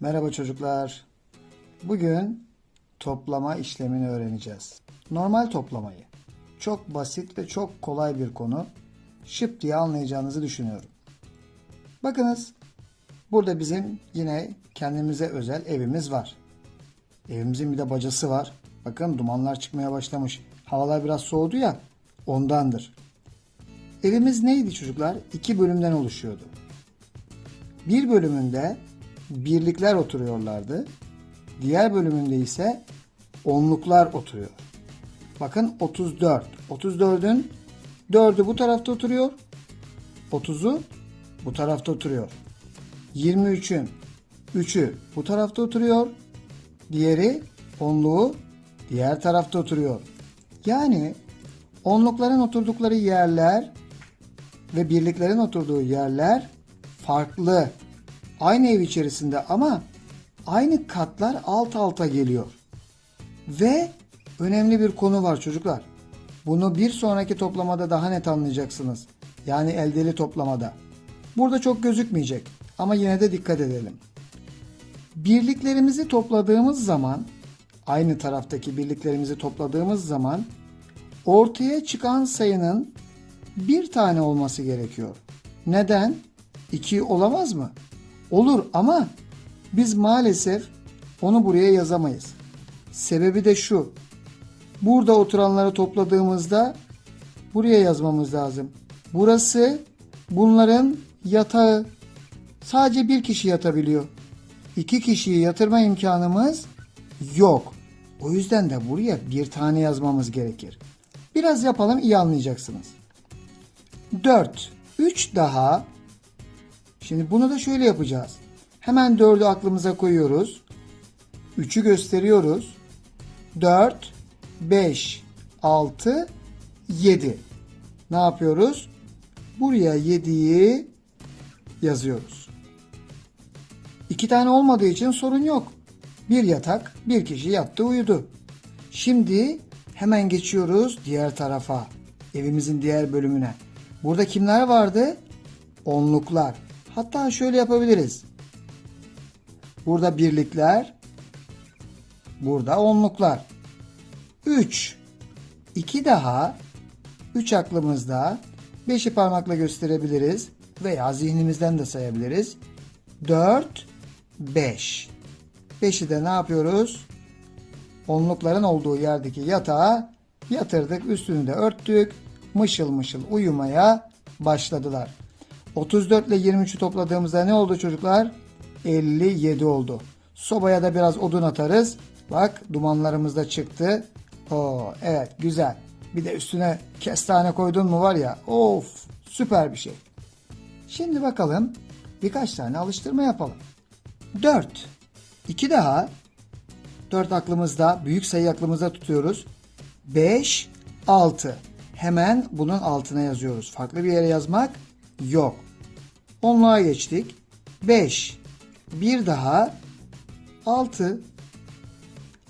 Merhaba çocuklar. Bugün toplama işlemini öğreneceğiz. Normal toplamayı. Çok basit ve çok kolay bir konu. Şıp diye anlayacağınızı düşünüyorum. Bakınız burada bizim yine kendimize özel evimiz var. Evimizin bir de bacası var. Bakın dumanlar çıkmaya başlamış. Havalar biraz soğudu ya ondandır. Evimiz neydi çocuklar? İki bölümden oluşuyordu. Bir bölümünde birlikler oturuyorlardı. Diğer bölümünde ise onluklar oturuyor. Bakın 34. 34'ün 4'ü bu tarafta oturuyor. 30'u bu tarafta oturuyor. 23'ün 3'ü bu tarafta oturuyor. Diğeri onluğu diğer tarafta oturuyor. Yani onlukların oturdukları yerler ve birliklerin oturduğu yerler farklı. Aynı ev içerisinde ama aynı katlar alt alta geliyor. Ve önemli bir konu var çocuklar. Bunu bir sonraki toplamada daha net anlayacaksınız. Yani eldeli toplamada. Burada çok gözükmeyecek ama yine de dikkat edelim. Birliklerimizi topladığımız zaman aynı taraftaki birliklerimizi topladığımız zaman ortaya çıkan sayının bir tane olması gerekiyor. Neden? 2 olamaz mı? Olur ama biz maalesef onu buraya yazamayız. Sebebi de şu. Burada oturanları topladığımızda buraya yazmamız lazım. Burası bunların yatağı. Sadece bir kişi yatabiliyor. İki kişiyi yatırma imkanımız yok. O yüzden de buraya bir tane yazmamız gerekir. Biraz yapalım iyi anlayacaksınız. 4. 3 daha. Şimdi bunu da şöyle yapacağız. Hemen 4'ü aklımıza koyuyoruz. 3'ü gösteriyoruz. 4, 5, 6, 7. Ne yapıyoruz? Buraya 7'yi yazıyoruz. İki tane olmadığı için sorun yok. Bir yatak, bir kişi yattı uyudu. Şimdi hemen geçiyoruz diğer tarafa. Evimizin diğer bölümüne. Burada kimler vardı? Onluklar. Hatta şöyle yapabiliriz. Burada birlikler. Burada onluklar. 3. 2 daha. 3 aklımızda. 5'i parmakla gösterebiliriz. Veya zihnimizden de sayabiliriz. 4. 5. 5'i de ne yapıyoruz? Onlukların olduğu yerdeki yatağa yatırdık. Üstünü de örttük. Mışıl mışıl uyumaya başladılar. 34 ile 23'ü topladığımızda ne oldu çocuklar? 57 oldu. Sobaya da biraz odun atarız. Bak dumanlarımız da çıktı. Oo, evet güzel. Bir de üstüne kestane koydun mu var ya of süper bir şey. Şimdi bakalım birkaç tane alıştırma yapalım. 4. 2 daha. 4 aklımızda, büyük sayı aklımızda tutuyoruz. 5, 6. Hemen bunun altına yazıyoruz. Farklı bir yere yazmak yok. Onluğa geçtik. 5. Bir daha 6.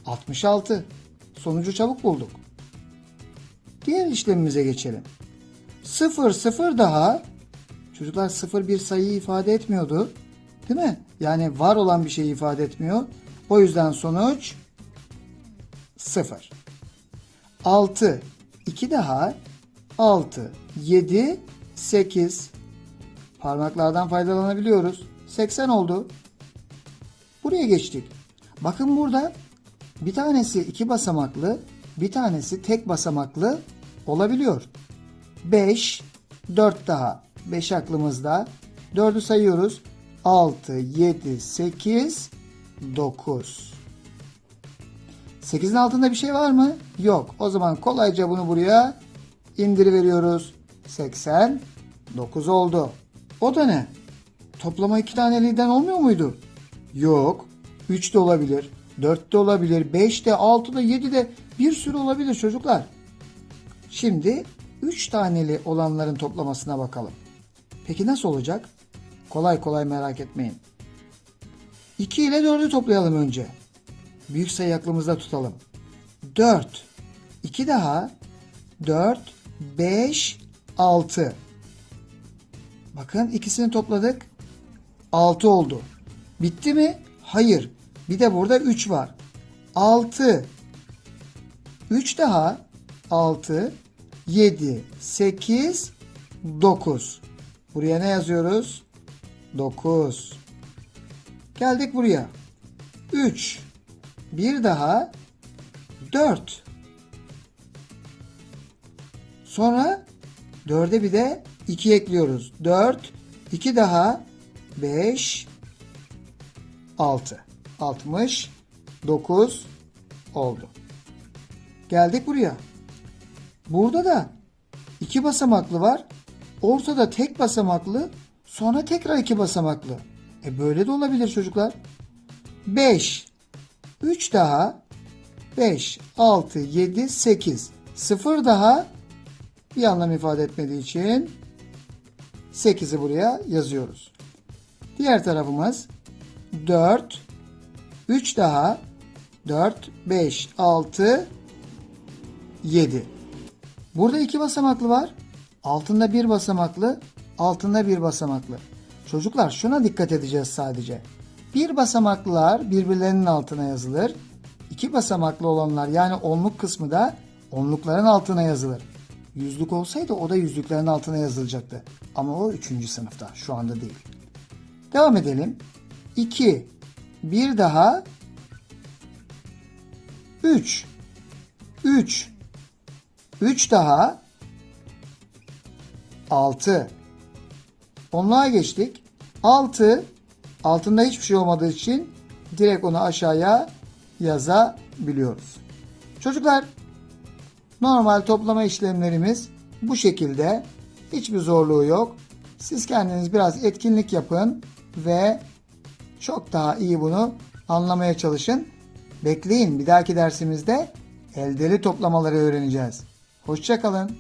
66. Sonucu çabuk bulduk. Diğer işlemimize geçelim. 0 0 daha çocuklar 0 bir sayıyı ifade etmiyordu. Değil mi? Yani var olan bir şeyi ifade etmiyor. O yüzden sonuç 0. 6 2 daha 6 7 8 Parmaklardan faydalanabiliyoruz. 80 oldu. Buraya geçtik. Bakın burada bir tanesi iki basamaklı, bir tanesi tek basamaklı olabiliyor. 5, 4 daha. 5 aklımızda. 4'ü sayıyoruz. 6, 7, 8, 9. 8'in altında bir şey var mı? Yok. O zaman kolayca bunu buraya indiriveriyoruz. 89 oldu. O da ne? Toplama iki taneliden olmuyor muydu? Yok. 3 de olabilir. 4 de olabilir. 5 de 6 da 7 de bir sürü olabilir çocuklar. Şimdi 3 taneli olanların toplamasına bakalım. Peki nasıl olacak? Kolay kolay merak etmeyin. 2 ile 4'ü toplayalım önce. Büyük sayı aklımızda tutalım. 4. 2 daha. 4, 5, 6. Bakın ikisini topladık. 6 oldu. Bitti mi? Hayır. Bir de burada 3 var. 6. 3 daha 6, 7, 8, 9. Buraya ne yazıyoruz? 9. Geldik buraya. 3. Bir daha 4. Sonra 4'e bir de 2 ekliyoruz. 4, 2 daha 5, 6. 69 oldu. Geldik buraya. Burada da iki basamaklı var. Ortada tek basamaklı. Sonra tekrar iki basamaklı. E böyle de olabilir çocuklar. 5. 3 daha. 5, 6, 7, 8. 0 daha. Bir anlam ifade etmediği için 8'i buraya yazıyoruz. Diğer tarafımız 4, 3 daha. 4, 5, 6, 7. Burada iki basamaklı var. Altında bir basamaklı, altında bir basamaklı. Çocuklar şuna dikkat edeceğiz sadece. Bir basamaklılar birbirlerinin altına yazılır. İki basamaklı olanlar yani onluk kısmı da onlukların altına yazılır. Yüzlük olsaydı o da yüzlüklerin altına yazılacaktı. Ama o üçüncü sınıfta şu anda değil. Devam edelim. 2. Bir daha 3. 3. 3 daha 6. Onluğa geçtik. 6 altında hiçbir şey olmadığı için direkt onu aşağıya yazabiliyoruz. Çocuklar normal toplama işlemlerimiz bu şekilde. Hiçbir zorluğu yok. Siz kendiniz biraz etkinlik yapın ve çok daha iyi bunu anlamaya çalışın. Bekleyin bir dahaki dersimizde eldeli toplamaları öğreneceğiz. Hoşçakalın.